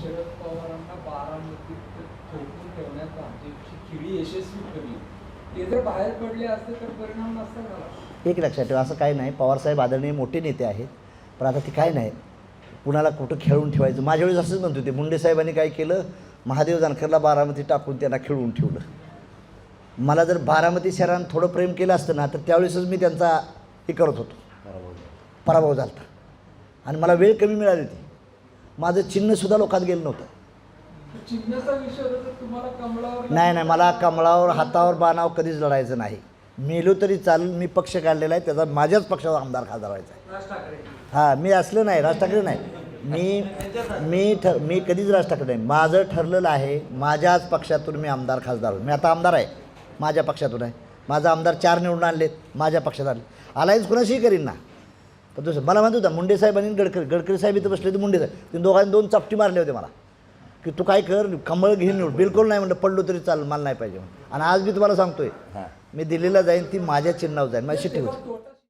शरद पवारांना बारामतीत थोपवून ठेवण्यात भाजपची खिळी यशस्वी ठरली. ते जर बाहेर पडले असते तर परिणाम नसता झाला एक लक्षात ठेवा असं काही नाही. पवारसाहेब आदरणीय मोठे नेते आहेत. पण आता ते काय नाही. कुणाला कुठं खेळून ठेवायचं? माझ्या वेळेस असंच म्हणत होते. मुंडे साहेबांनी काय केलं? महादेव जानकरला बारामती टाकून त्यांना खेळून ठेवलं. मला जर बारामती शहरानं थोडं प्रेम केलं असतं ना तर त्यावेळेसच मी त्यांचा हे करत होतो. पराभव झाला. होता. आणि मला वेळ कमी मिळाली होती. माझं चिन्हसुद्धा लोकात गेलं नव्हतं. नाही नाही मला कमळावर हातावर बाणावर कधीच लढायचं नाही. मेलो तरी चालेल मी पक्ष काढलेला आहे त्याचा माझ्याच पक्षाचा आमदार खासदार व्हायचा आहे. हां मी असलं नाही राज ठाकरे नाही. मी मी ठ मी कधीच राज ठाकरे नाही. माझं ठरलेलं आहे माझ्याच पक्षातून मी आमदार खासदार मी आता आमदार आहे माझ्या पक्षातून आहे. माझा आमदार चार निवडून आणलेत माझ्या पक्षात आले. अलायन्स कुणाशीही करीन ना. पण दुसरं मला म्हणत होता मुंडे साहेब आणि गडकरी गडकरी साहेब इथं बसले तर मुंडे साहेब. ते दोघांनी दोन चपटी मारले होते मला. की तू काय कर कमळ घेऊन निवड बिलकुल नाही म्हणलं पडलो तरी चालेल मला नाही पाहिजे म्हणून. आणि आज मी तुम्हाला सांगतोय मी दिल्लीला जाईन ती माझ्या चिन्हावर जाईन माझी शिट्टी होती